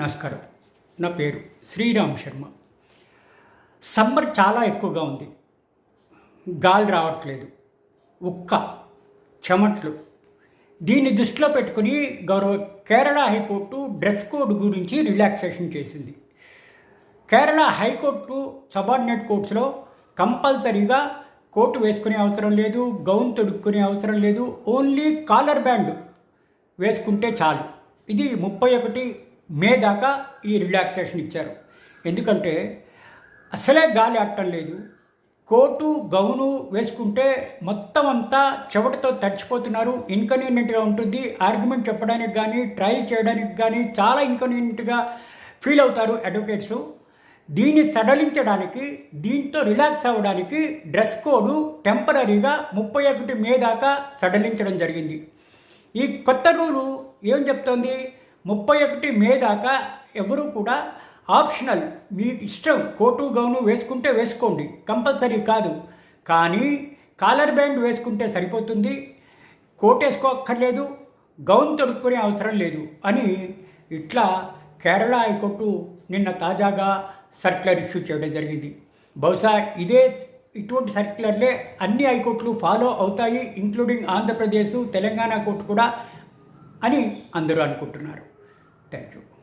నమస్కారం. నా పేరు శ్రీరామ్ శర్మ. సమ్మర్ చాలా ఎక్కువగా ఉంది. గాలి రావట్లేదు. ఉక్క చెమట్లు. దీన్ని దృష్టిలో పెట్టుకుని గౌరవ Kerala high court dress code గురించి రిలాక్సేషన్ చేసింది. కేరళ హైకోర్టు సబార్డినేట్ కోర్ట్స్లో కంపల్సరీగా కోటు వేసుకునే అవసరం లేదు గౌన్ తొడుక్కునే అవసరం లేదు ఓన్లీ కాలర్ బ్యాండ్ వేసుకుంటే చాలు. ఇది ముప్పై ఒకటి మే దాకా ఈ రిలాక్సేషన్ ఇచ్చారు. ఎందుకంటే అసలే గాలి ఆడటం లేదు. కోటు గౌను వేసుకుంటే మొత్తం అంతా చెవటతో తడిచిపోతున్నారు. ఇన్కన్వీనియంట్గా ఉంటుంది. ఆర్గ్యుమెంట్ చెప్పడానికి కానీ ట్రయల్ చేయడానికి కానీ చాలా ఇన్కన్వీనియంట్గా ఫీల్ అవుతారు అడ్వకేట్స్. దీన్ని సడలించడానికి దీంతో రిలాక్స్ అవ్వడానికి డ్రెస్ కోడ్ టెంపరీగా ముప్పై ఒకటి మే దాకా సడలించడం జరిగింది. ఈ కొత్త రూలు ఏం చెప్తోంది? ముప్పై ఒకటి మే దాకా ఎవరు కూడా ఆప్షనల్. మీకు ఇష్టం కోటు గౌను వేసుకుంటే వేసుకోండి. కంపల్సరీ కాదు. కానీ కాలర్ బ్యాండ్ వేసుకుంటే సరిపోతుంది. కోట్ వేసుకోక్కర్లేదు. గౌన్ తొడుక్కునే అవసరం లేదు అని ఇట్లా కేరళ హైకోర్టు నిన్న తాజాగా సర్క్యులర్ ఇష్యూ చేయడం జరిగింది. బహుశా ఇదే ఇటువంటి సర్క్యులర్లే అన్ని హైకోర్టులు ఫాలో అవుతాయి ఇంక్లూడింగ్ ఆంధ్రప్రదేశ్ తెలంగాణ కోర్టు కూడా అని అందరూ అనుకుంటున్నారు. 带着我。